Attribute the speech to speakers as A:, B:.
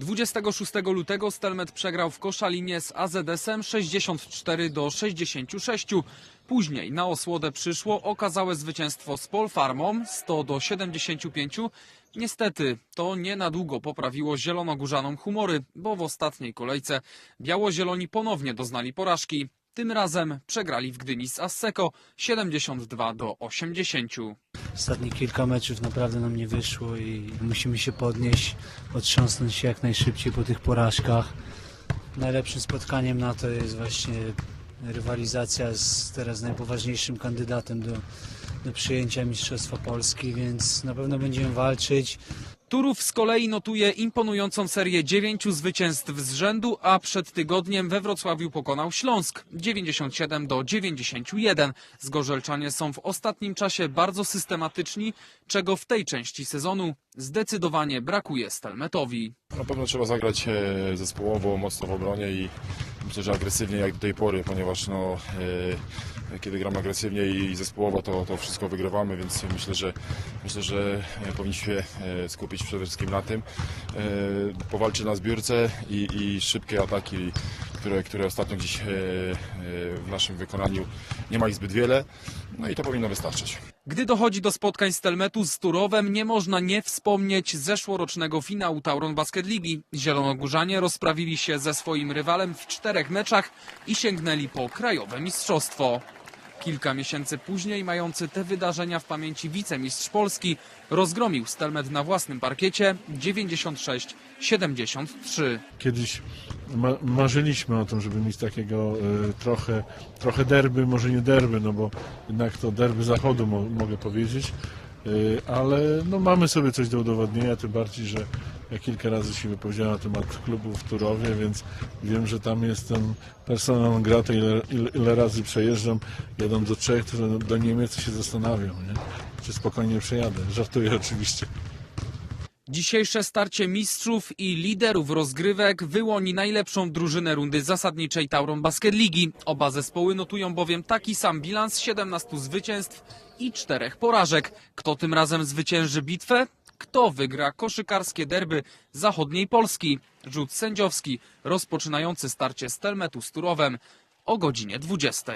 A: 26 lutego Stelmet przegrał w Koszalinie z AZS-em 64 do 66. Później na osłodę przyszło okazałe zwycięstwo z Polfarmą 100 do 75. Niestety to nie na długo poprawiło zielonogórzanom humory, bo w ostatniej kolejce biało-zieloni ponownie doznali porażki. Tym razem przegrali w Gdyni z Asseco 72 do 80.
B: Ostatnie kilka meczów naprawdę nam nie wyszło i musimy się podnieść, otrząsnąć się jak najszybciej po tych porażkach. Najlepszym spotkaniem na to jest właśnie rywalizacja z teraz najpoważniejszym kandydatem do, do przyjęcia Mistrzostwa Polski, więc na pewno będziemy walczyć.
A: Turów z kolei notuje imponującą serię dziewięciu zwycięstw z rzędu, a przed tygodniem we Wrocławiu pokonał Śląsk 97 do 91. Zgorzelczanie są w ostatnim czasie bardzo systematyczni, czego w tej części sezonu zdecydowanie brakuje Stelmetowi.
C: Na pewno trzeba zagrać e, zespołowo, mocno w obronie i myślę, że agresywnie jak do tej pory, ponieważ no, e, kiedy gramy agresywnie i zespołowo, to, to wszystko wygrywamy, więc myślę, że myślę, że e, powinniśmy e, skupić przede wszystkim na tym. Powalczyć na zbiórce i, i szybkie ataki, które, które ostatnio gdzieś w naszym wykonaniu nie ma ich zbyt wiele. No i to powinno wystarczyć.
A: Gdy dochodzi do spotkań Stelmetu z Turowem, nie można nie wspomnieć zeszłorocznego finału Tauron Basket Ligi. Zielonogórzanie rozprawili się ze swoim rywalem w czterech meczach i sięgnęli po krajowe mistrzostwo. Kilka miesięcy później, mający te wydarzenia w pamięci wicemistrz Polski, rozgromił Stelmet na własnym parkiecie 96-73.
D: Kiedyś ma, marzyliśmy o tym, żeby mieć takiego e, trochę, trochę derby, może nie derby, no bo jednak to derby zachodu mo, mogę powiedzieć, e, ale no mamy sobie coś do udowodnienia, tym bardziej, że ja kilka razy się wypowiedziałem na temat klubu w Turowie, więc wiem, że tam jestem personą non grata, ile, ile, ile razy przejeżdżam, jadą do Czech, do Niemiec się zastanawiam, nie? czy spokojnie przejadę. Żartuję oczywiście.
A: Dzisiejsze starcie mistrzów i liderów rozgrywek wyłoni najlepszą drużynę rundy zasadniczej Tauron Basket Ligi. Oba zespoły notują bowiem taki sam bilans 17 zwycięstw i 4 porażek. Kto tym razem zwycięży bitwę? Kto wygra koszykarskie derby zachodniej Polski? Rzut sędziowski rozpoczynający starcie Stelmetu z Turowem o godzinie 20.